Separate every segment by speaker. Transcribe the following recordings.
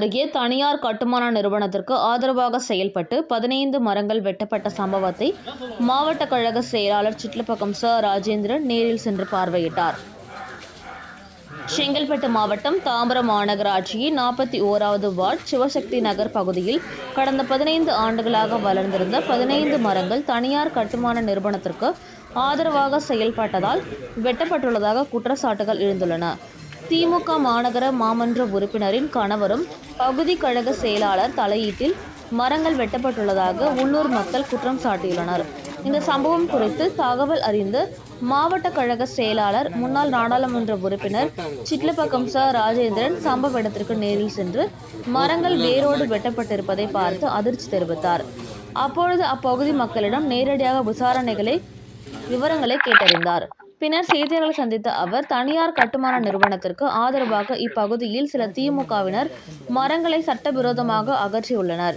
Speaker 1: அருகே தனியார் கட்டுமான நிறுவனத்திற்கு ஆதரவாக செயல்பட்டு பதினைந்து மரங்கள் வெட்டப்பட்ட சம்பவத்தை மாவட்ட கழக செயலாளர் சிட்லப்பக்கம் ச. ராஜேந்திரன் நேரில் சென்று பார்வையிட்டார். செங்கல்பட்டு மாவட்டம் தாம்பரம் மாநகராட்சியின் நாற்பத்தி ஓராவது வார்டு சிவசக்தி நகர் பகுதியில் கடந்த பதினைந்து ஆண்டுகளாக வளர்ந்திருந்த பதினைந்து மரங்கள் தனியார் கட்டுமான நிறுவனத்திற்கு ஆதரவாக செயல்பட்டதால் வெட்டப்பட்டுள்ளதாக குற்றச்சாட்டுகள் எழுந்துள்ளன. திமுக மாநகர மாமன்ற உறுப்பினரின் கணவரும் பகுதி கழக செயலாளர் தலையீட்டில் மரங்கள் வெட்டப்பட்டுள்ளதாக உள்ளூர் மக்கள் குற்றம் சாட்டியுள்ளனர். இந்த சம்பவம் குறித்து தகவல் அறிந்து மாவட்ட கழக செயலாளர் முன்னாள் நாடாளுமன்ற உறுப்பினர் சிட்லப்பக்கம் ச. ராஜேந்திரன் சம்பவ இடத்திற்கு நேரில் சென்று மரங்கள் வேரோடு வெட்டப்பட்டிருப்பதை பார்த்து அதிர்ச்சி தெரிவித்தார். அப்பொழுது அப்பகுதி மக்களிடம் நேரடியாக விசாரணைகளை விவரங்களை கேட்டறிந்தார். பின்னர் செய்தியாளர்களை சந்தித்த அவர் தனியார் கட்டுமான நிறுவனத்திற்கு ஆதரவாக இப்பகுதியில் சில திமுகவினர் மரங்களை சட்டவிரோதமாக அகற்றியுள்ளனர்.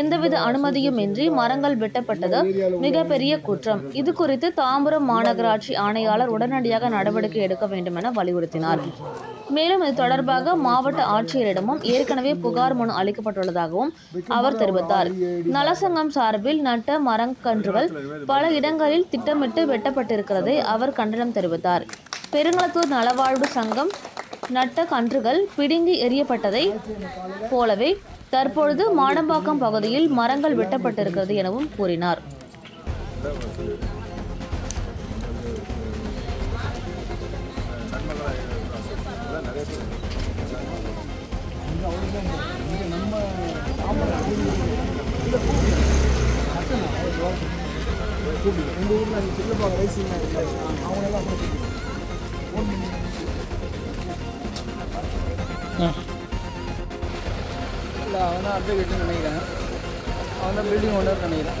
Speaker 1: எந்தவித அனுமதியும் இன்றி மரங்கள் வெட்டப்பட்டது மிகப்பெரிய குற்றம். இது குறித்து தாம்பரம் மாநகராட்சி ஆணையாளர் உடனடியாக நடவடிக்கை எடுக்க வேண்டும் என வலியுறுத்தினார். மேலும் இது தொடர்பாக மாவட்ட ஆட்சியரிடமும் ஏற்கனவே புகார் மனு அளிக்கப்பட்டுள்ளதாகவும் அவர் தெரிவித்தார். நலசங்கம் சார்பில் நட்ட மரக்கன்றுகள் பல இடங்களில் திட்டமிட்டு வெட்டப்பட்டிருக்கிறதை அவர் கண்டனம் தெரிவித்தார். பெருங்களத்தூர் நலவாழ்வு சங்கம் நட்ட கன்றுகள் பிடுங்கி எறியப்பட்டதை போலவே தற்பொழுது மாடம்பாக்கம் பகுதியில் மரங்கள் வெட்டப்பட்டிருக்கிறது எனவும் கூறினார்.
Speaker 2: எங்கள் ஊரில் அந்த சின்னப்பா ரைசிங் அவங்களெல்லாம் இல்லை அவன் தான் அட்வொகேட்னு நினைக்கிறேன். அவன் தான் பில்டிங் ஓனர் நினைக்கிறேன்.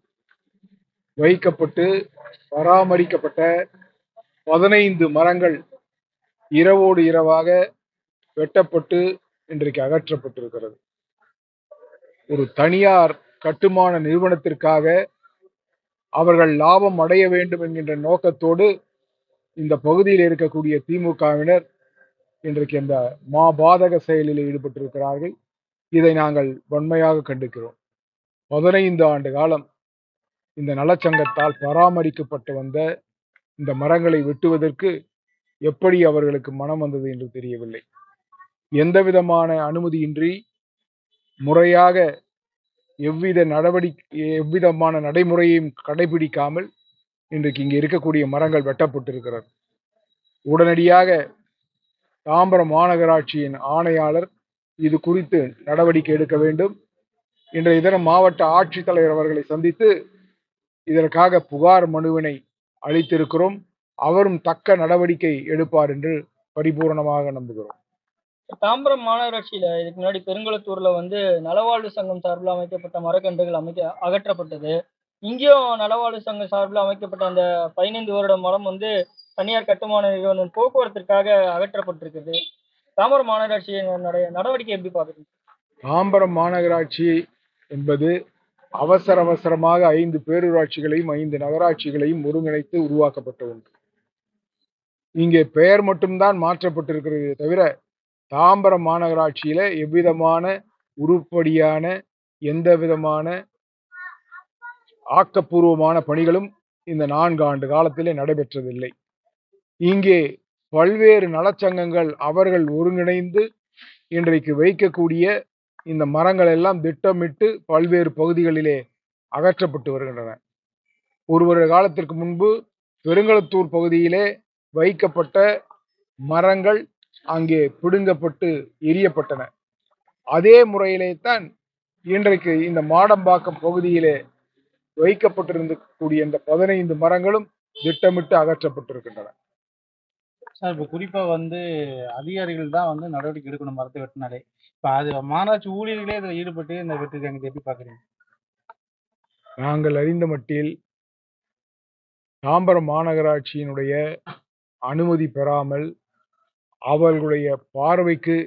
Speaker 3: வைக்கப்பட்டு பராமரிக்கப்பட்ட பதினைந்து மரங்கள் இரவோடு இரவாக வெட்டப்பட்டு இன்றைக்கு அகற்றப்பட்டிருக்கிறது. ஒரு தனியார் கட்டுமான நிறுவனத்திற்காக அவர்கள் லாபம் அடைய வேண்டும் என்கின்ற நோக்கத்தோடு இந்த பகுதியில் இருக்கக்கூடிய திமுகவினர் இன்றைக்கு இந்த மாபாதக செயலில் ஈடுபட்டிருக்கிறார்கள். இதை நாங்கள் வன்மையாக கண்டிக்கிறோம். பதினைந்து ஆண்டு காலம் இந்த நலச்சங்கத்தால் பராமரிக்கப்பட்டு வந்த இந்த மரங்களை வெட்டுவதற்கு எப்படி அவர்களுக்கு மனம் வந்தது என்று தெரியவில்லை. எந்த விதமான அனுமதியின்றி முறையாக எவ்வித நடவடிக்கை எவ்விதமான நடைமுறையையும் கடைபிடிக்காமல் இன்றைக்கு இங்கே இருக்கக்கூடிய மரங்கள் வெட்டப்பட்டிருக்கிறது. உடனடியாக தாம்பரம் மாநகராட்சியின் ஆணையாளர் இது குறித்து நடவடிக்கை எடுக்க வேண்டும். இன்றைய தினம் மாவட்ட ஆட்சித்தலைவர் அவர்களை சந்தித்து இதற்காக புகார் மனுவினை அளித்திருக்கிறோம். அவரும் தக்க நடவடிக்கை எடுப்பார் என்று பரிபூரணமாக நம்புகிறோம்.
Speaker 2: தாம்பரம் மாநகராட்சியில் இதுக்கு முன்னாடி பெருங்குளத்தூர்ல வந்து நலவாழ்வு சங்கம் சார்பில் அமைக்கப்பட்ட மரக்கன்றுகள் அமைக்க அகற்றப்பட்டது. இங்கேயும் நலவாழ்வு சங்கம் சார்பில் அமைக்கப்பட்ட அந்த பதினைந்து வருட மரம் வந்து தனியார் கட்டுமான நிறுவனம் போக்குவரத்திற்காக அகற்றப்பட்டிருக்குது தாம்பரம் மாநகராட்சியினுடைய நடவடிக்கை எப்படி பார்க்குறீங்க?
Speaker 3: தாம்பரம் மாநகராட்சி என்பது அவசர அவசரமாக ஐந்து பேரூராட்சிகளையும் ஐந்து நகராட்சிகளையும் ஒருங்கிணைத்து உருவாக்கப்பட்ட ஒன்று. இங்கே பெயர் மட்டும்தான் மாற்றப்பட்டிருக்கிறதே தவிர தாம்பரம் மாநகராட்சியில எவ்விதமான உருப்படியான எந்த விதமான ஆக்கப்பூர்வமான பணிகளும் இந்த நான்கு ஆண்டு காலத்திலே நடைபெற்றதில்லை. இங்கே பல்வேறு நலச்சங்கங்கள் அவர்கள் ஒருங்கிணைந்து இன்றைக்கு வைக்கக்கூடிய இந்த மரங்கள் எல்லாம் திட்டமிட்டு பல்வேறு பகுதிகளிலே அகற்றப்பட்டு வருகின்றன. ஒரு ஒரு காலத்திற்கு முன்பு பெருங்களத்தூர் பகுதியிலே வைக்கப்பட்ட மரங்கள் அங்கே பிடுங்கப்பட்டு எரியப்பட்டன. அதே முறையிலே தான் இன்றைக்கு இந்த மாடம்பாக்கம் பகுதியிலே வைக்கப்பட்டிருந்தக்கூடிய இந்த பதினைந்து மரங்களும் திட்டமிட்டு அகற்றப்பட்டிருக்கின்றன.
Speaker 4: சார் இப்போ குறிப்பாக வந்து அதிகாரிகள் தான் வந்து நடவடிக்கை எடுக்கணும் மரத்தை வெட்டினாலே. இப்போ அது மாநகராட்சி ஊழியர்களே இதில் ஈடுபட்டு இந்த வெட்டிருக்காங்க இதை எப்படி பார்க்குறீங்க?
Speaker 3: நாங்கள் அறிந்த மட்டில் தாம்பரம் மாநகராட்சியினுடைய அனுமதி பெறாமல் அவர்களுடைய பார்வைக்கு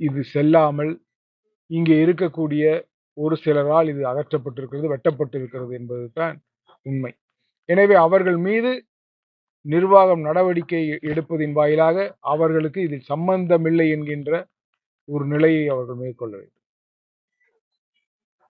Speaker 3: இது செல்லாமல் இங்கே இருக்கக்கூடிய ஒரு சிலரால் இது அகற்றப்பட்டிருக்கிறது வெட்டப்பட்டிருக்கிறது என்பதுதான் உண்மை. எனவே அவர்கள் மீது நிர்வாகம் நடவடிக்கை எடுப்பதின் வாயிலாக அவர்களுக்கு இதில் சம்பந்தமில்லை என்கின்ற ஒரு நிலையை அவர்கள் மேற்கொள்ள வேண்டும்.